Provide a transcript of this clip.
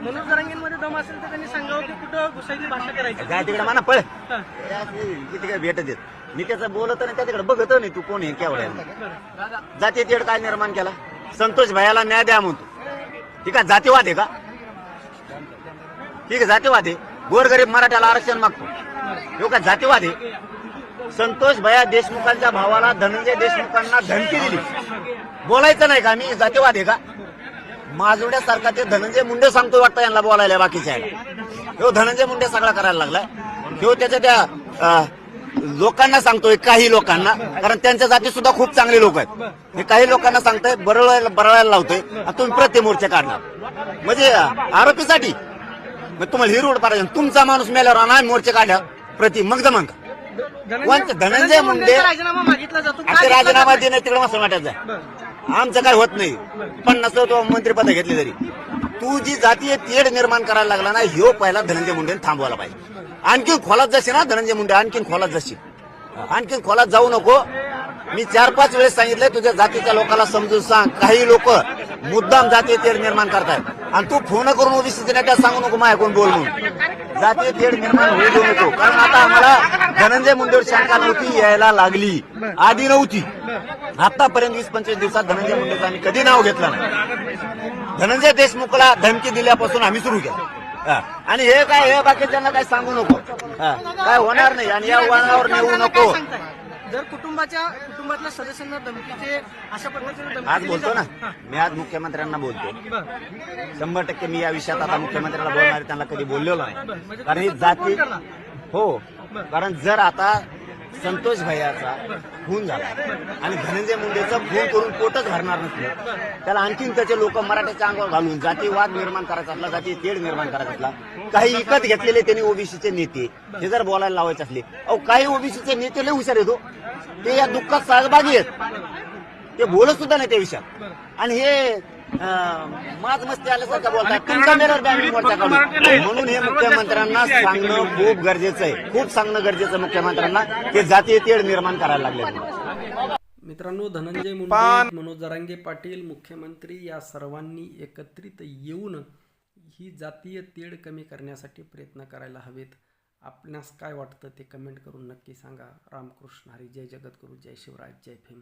मनोज जरांगेंमध्ये दम असेल तर त्यांनी सांगावं की कुठं घुसायची भाषा करायची. काय तिकडे म्हणा पळ. किती काय भेटत येत मी त्याचं बोलत नाही त्या तिकडे बघत नाही. तू कोण आहे केवढ्या जाती तेड काय निर्माण केला? संतोष भैयाला न्याय द्या म्हणतो ठीक आहे जातीवाद आहे का? ठीक आहे जातीवाद आहे. गोरगरीब मराठ्याला आरक्षण मागतो. हे काय जातीवाद आहे? संतोष भैया देशमुखांच्या भावाला धनंजय देशमुखांना धमकी दिली. बोलायचं नाही का? मी जातीवाद आहे का? माजुड्यासारखा ते धनंजय मुंडे सांगतो वाटतं यांना बोलायला बाकीच्या ह्यो धनंजय मुंडे सगळा करायला लागलाय. ह्यो त्याच्या त्या लोकांना सांगतोय काही लोकांना. कारण त्यांच्या जाती सुद्धा खूप चांगले लोक आहेत. हे काही लोकांना सांगतोय बरळायला बरळायला लावतोय तुम्ही प्रतिमोर्चे काढणार. म्हणजे आरोपीसाठी. मग तुम्हाला ही रोड पाहिजे तुमचा माणूस मेल्यावर नाही मोर्चे काढल्या प्रति मग कोणते? धनंजय मुंडे? राजीनामा मागितला जातो. राजीनामा देणं तिकडे मस्त बरं. आमचं काय होत नाही. पन्नास तो मंत्रिपद घेतली तरी. तू जी जातीय तेढ निर्माण करायला लागला ना ह्यो पहिला धनंजय मुंडे थांबवायला पाहिजे. आणखीन खोलात जाशी ना धनंजय मुंडे आणखीन खोलात जाशी. आणखीन खोलात जाऊ नको. मी चार पाच वेळेस सांगितलंय तुझ्या जातीच्या लोकांना समजून सांग. काही लोक मुद्दाम जातीय तेढ निर्माण करतायत. आणि तू फोन करून ओबीसीच्या नेत्या सांगू नको माझ्या कोण बोल म्हणून. जातीय तेढ निर्माण होऊ देऊ नको. कारण आता धनंजय मुंडेवर शंका नव्हती यायला लागली आधी नव्हती आतापर्यंत वीस पंचवीस दिवसात धनंजय मुंडेचं आम्ही कधी नाव घेतलं नाही धनंजय देशमुखला धमकी दिल्यापासून आम्ही सुरू केलं हा. आणि हे काय हे बाकीच्यांना काय सांगू नको. काय होणार नाही आणि या वळणावर नेऊ नको? जर कुटुंबाच्या कुटुंबातल्या सदस्यांना धमकीचे अशा पद्धतीने धमकी आज दिली बोलतो ना. मी आज मुख्यमंत्र्यांना बोलतो. शंभर टक्के मी या विषयात आता मुख्यमंत्र्याला बोलणार आहे, त्यांना कधी बोललेलो. नाही म्हणजे कारण ही जाती? हो. कारण जर आता संतोष भैयाचा खून झाला आणि धनंजय मुंडेचा खून करून पोटच भरणार नसलं त्याला आणखीन त्याचे लोक मराठ्याच्या अंगावर घालून जातीवाद निर्माण करायचा असला जाती तेढ निर्माण करायचा असला काही विकत घेतलेले त्यांनी ओबीसीचे नेते. हे जर बोलायला लावायचे असले अहो काही ओबीसीचे नेते लय हुशार येतो हो. ते या दुःखात सहभागी आहेत. ते बोलत सुद्धा नाही त्या विषयात. आणि हे माज मस्ती आल्यासारखं बोलतात. तुमचा मेरर मोर्चा काढून. म्हणून हे मुख्यमंत्र्यांना सांगणं खूप गरजेचं आहे. खूप सांगणं गरजेचं आहे मुख्यमंत्र्यांना. की जातीय तेढ निर्माण करायला लागले. मित्रांनो धनंजय मुंडे मनोज जरांगे पाटील मुख्यमंत्री या सर्वांनी एकत्रित येऊन ही जातीय तेढ कमी करण्यासाठी प्रयत्न करायला हवेत. आपणास काय वाटतं ते कमेंट करून नक्की सांगा. रामकृष्ण हरी. जय जगद्गुरू. जय शिवराज जय भीम.